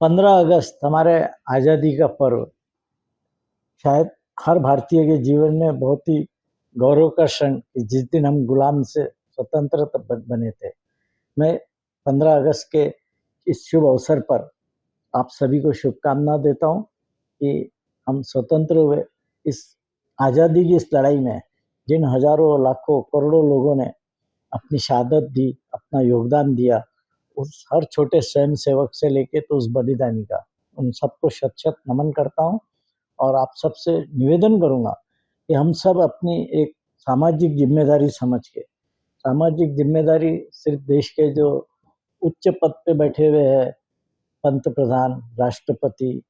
पंद्रह अगस्त, हमारे आज़ादी का पर्व। शायद हर भारतीय के जीवन में बहुत ही गौरव का क्षण जिस दिन हम गुलाम से स्वतंत्र बने थे। मैं पंद्रह अगस्त के इस शुभ अवसर पर आप सभी को शुभकामना देता हूँ कि हम स्वतंत्र हुए। इस आज़ादी की इस लड़ाई में जिन हज़ारों, लाखों, करोड़ों लोगों ने अपनी शहादत दी, अपना योगदान दिया उस हर छोटे स्वयं सेवक से लेके तो उस बलिदानी का। उन सबको शत शत नमन करता हूँ और आप सबसे निवेदन करूँगा कि हम सब अपनी एक सामाजिक ज़िम्मेदारी समझ के, सामाजिक ज़िम्मेदारी सिर्फ़ देश के जो उच्च पद पे बैठे हुए हैं पंत प्रधान राष्ट्रपति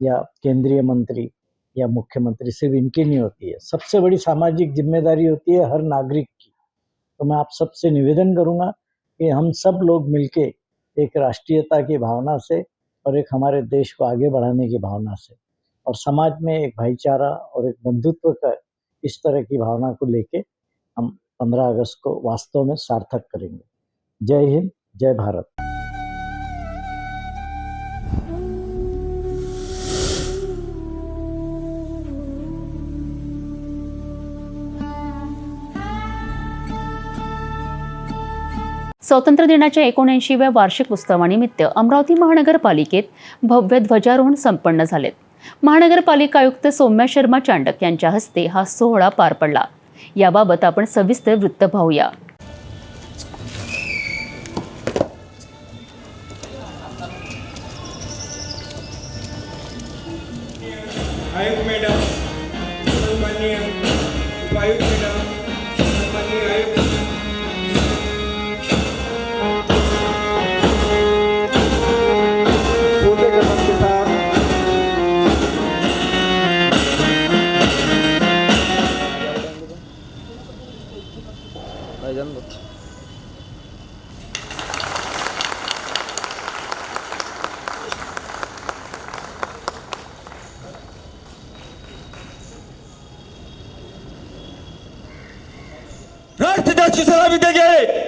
या केंद्रीय मंत्री या मुख्यमंत्री, सिर्फ़ इनकी नहीं होती है। सबसे बड़ी सामाजिक ज़िम्मेदारी होती है हर नागरिक की। तो मैं आप सबसे निवेदन करूँगा कि हम सब लोग मिलके एक राष्ट्रीयता की भावना से और एक हमारे देश को आगे बढ़ाने की भावना से और समाज में एक भाईचारा और एक बंधुत्व का इस तरह की भावना को लेके हम 15 अगस्त को वास्तव में सार्थक करेंगे। जय हिंद, जय भारत। स्वातंत्र्य दिनाच्या एकोणऐंशीव्या वार्षिक उत्सवानिमित्त अमरावती महानगरपालिकेत भव्य ध्वजारोहण संपन्न झालेत महानगरपालिका आयुक्त सौम्या शर्मा चांडक यांच्या हस्ते हा सोहळा पार पडला. याबाबत आपण सविस्तर वृत्त पाहूया. आयुक्त madam Akhisar abi de gelin.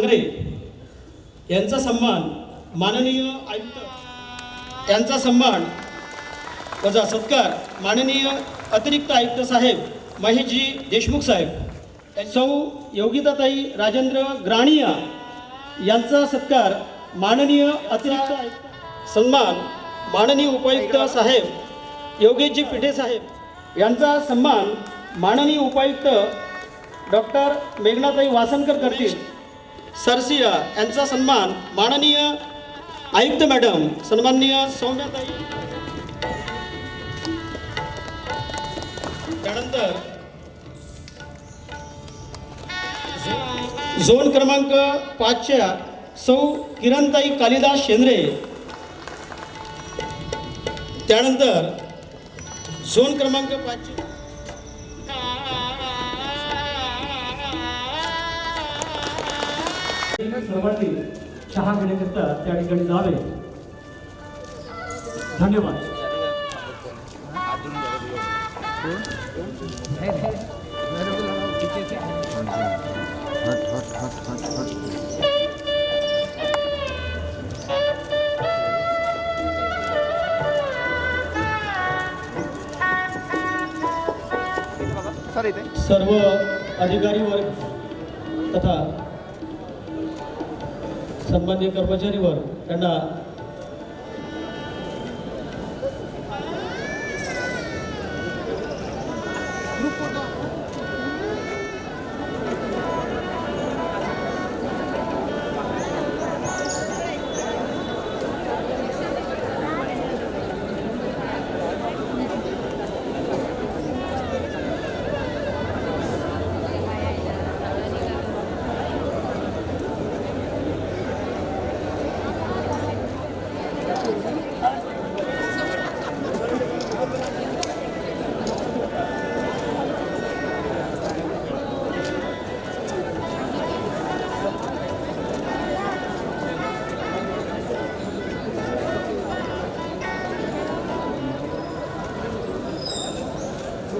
कीर्तिताई यांचा सन्मान माननीय आयुक्त यांचा सन्मान वजा सत्कार माननीय अतिरिक्त आयुक्त साहेब महेशजी देशमुख साहेब सौ योगिताताई राजेंद्र ग्राणिया यांचा सत्कार माननीय अतिरिक्त सन्मान माननीय उपायुक्त साहेब योगेशजी पिठे साहेब यांचा सन्मान माननीय उपायुक्त डॉक्टर मेघनाताई वासनकर करतील. सरसिया यांचा सन्मान माननीय आयुक्त मॅडम सन्माननीय सौम्याताई. त्यानंतर झोन क्रमांक पाचच्या सौ किरणताई कालिदास शेंद्रे. त्यानंतर झोन क्रमांक पाचच्या सर्वांनी चहा घेण्याकरिता त्या ठिकाणी जावे. धन्यवाद. सर्व अधिकारी वर्ग तथा सन्मान्य कर्मचारी वर्ग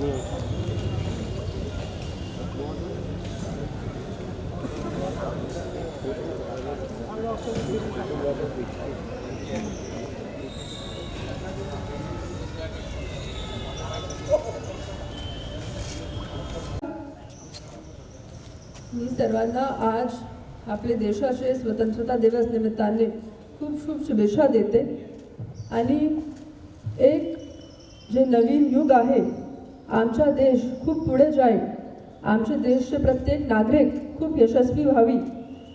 मी सर्वांना आज आपले देशाचे स्वतंत्रता दिवस निमित्ताने खूप खूप शुभेच्छा देते. आणि एक जे नवीन युग आहे आमचा देश खूप पुढे जाईल. आमचे देशचे प्रत्येक नागरिक खूप यशस्वी व्हावी.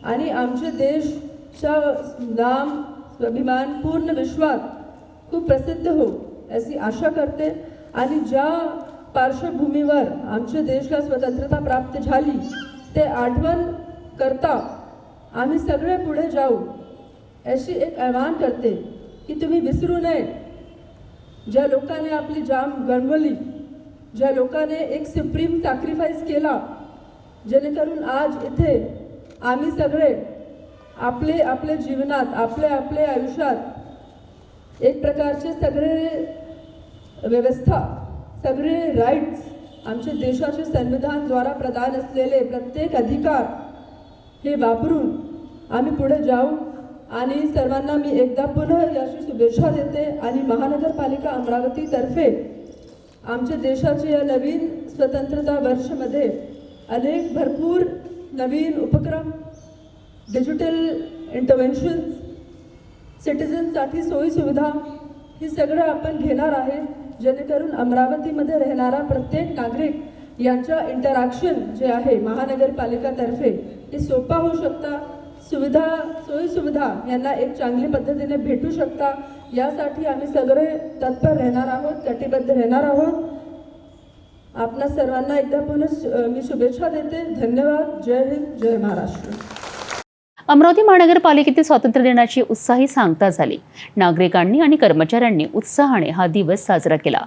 आणि आमचे देशचा नाम स्वाभिमान पूर्ण विश्वात खूप प्रसिद्ध हो अशी आशा करते. आणि ज्या पार्श्वभूमीवर आमच्या देशला स्वतंत्रता प्राप्त झाली ते आठवण करता आम्ही सगळे पुढे जाऊ अशी एक आव्हान करते की तुम्ही विसरू नये. ज्या लोकांनी आपली जाम गणवली ज्या लोकांनी एक सुप्रीम सॅक्रिफाईस केला जेणेकरून आज इथे आम्ही सगळे आपले आपल्या जीवनात आपल्या आपल्या आयुष्यात एक प्रकारचे सगळे व्यवस्था सगळे राईट्स आमच्या देशाचे संविधानद्वारा प्रदान असलेले प्रत्येक अधिकार हे वापरून आम्ही पुढे जाऊ. आणि सर्वांना मी एकदा पुन्हा याची शुभेच्छा देते. आणि महानगरपालिका अमरावतीतर्फे आमच्या देशाच्या या नवीन स्वतंत्रता वर्षमध्ये अनेक भरपूर नवीन उपक्रम डिजिटल इंटरव्हेन्शन्स सिटिझन्ससाठी सोयीसुविधा ही सगळं आपण घेणार आहे. जेणेकरून अमरावतीमध्ये राहणारा प्रत्येक नागरिक यांच्या इंटरॅक्शन जे आहे महानगरपालिकातर्फे ते सोपा होऊ शकता. सुविधा सोयीसुविधा यांना एक चांगली पद्धतीने भेटू शकता. यासाठी आम्ही सगळे तत्पर राहणार आहोत कटिबद्ध राहणार आहोत. आपणा सर्वांना एकदा पुन्हा मी शुभेच्छा देते. धन्यवाद. जय हिंद जय महाराष्ट्र. अमरावती महानगरपालिकेतील स्वातंत्र्य दिनाची उत्साही सांगता झाली. नागरिकांनी आणि कर्मचाऱ्यांनी उत्साहाने हा दिवस साजरा केला.